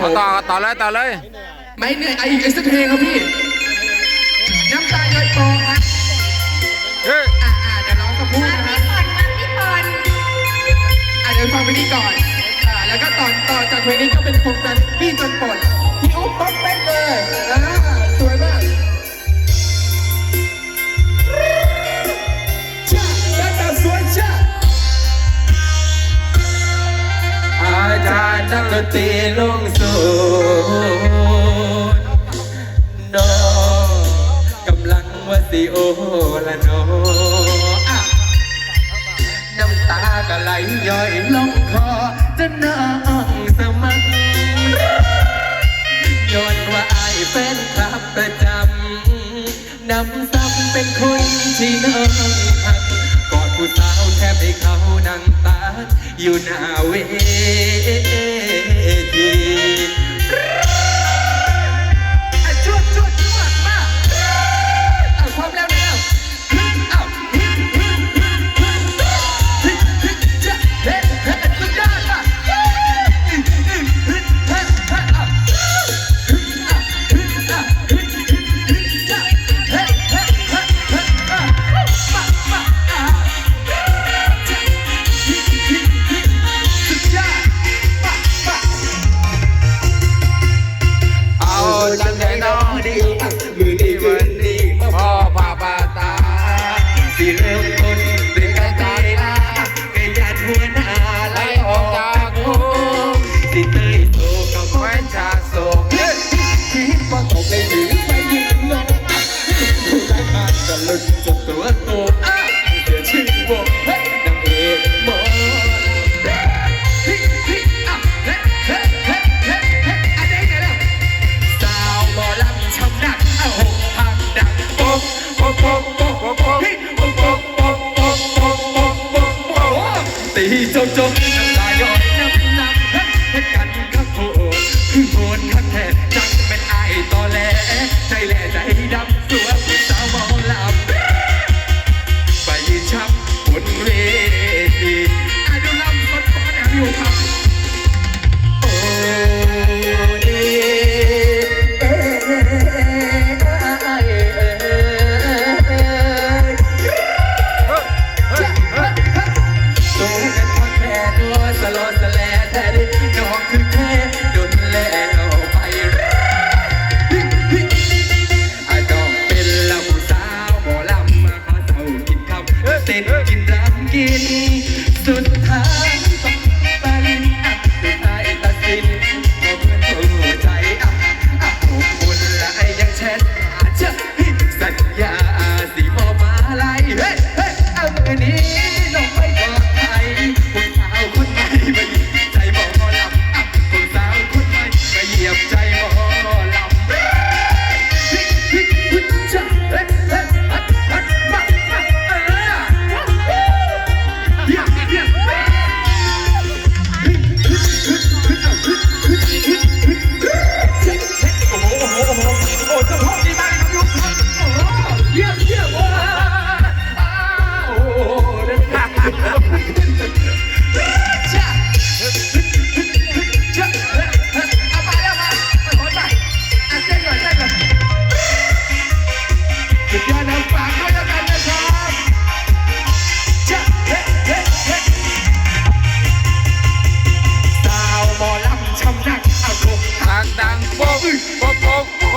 ต่อต่อเลยต่อเลย ไม่เหนื่อยไอ้อีสักเพลงครับพี่ นักตีลงสู่น้อกำลังว่าสิโอละน้อน้ำตาก็ไหลย่อยลงคอจะนั่งสมัคย้อนว่าอายเป็นครับประจำนำซ้ำเป็นคนที่น้องหักกอดผู้สาวแทบให้เขานั่งตา อยู่หน้าเวที feel real good.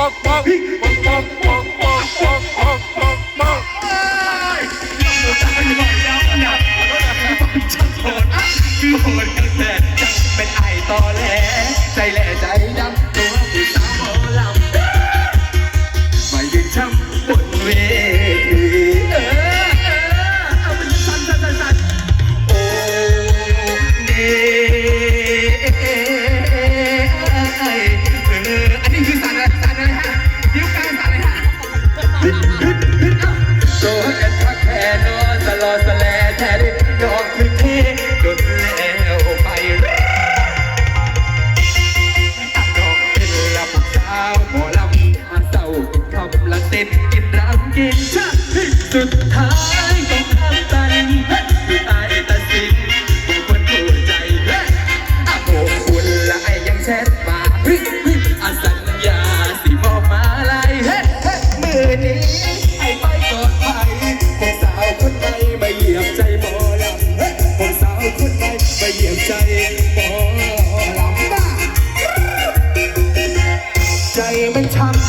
walk, walk, walk, walk. walk.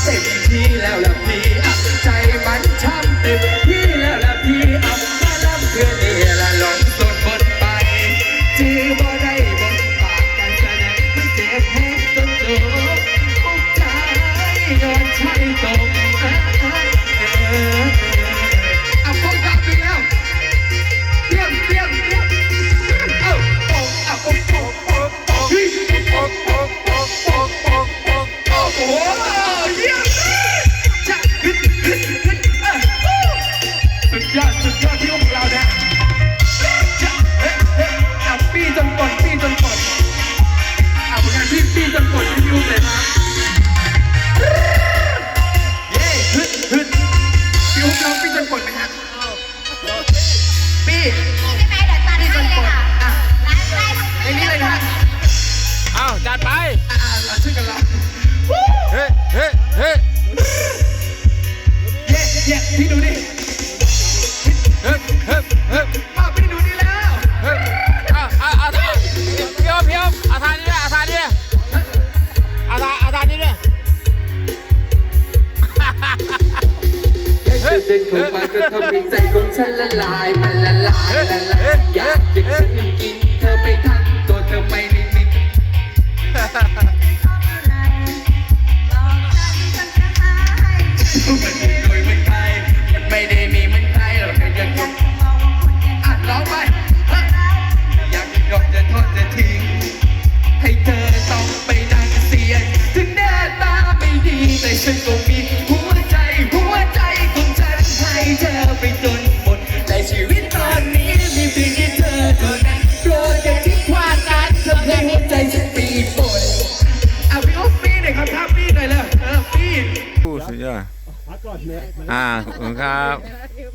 สิบทีแล้วละพี่อับใจมันช้ำติดทีแล้วละพี่อับมาลำเพื่อนเอละหลงสดบนไปจีบ่ได้บนปากกันจะไหนไม่เจ็บแห้งต้นโตอกใจย้อนใช่ตรง อ่าขอบคุณครับ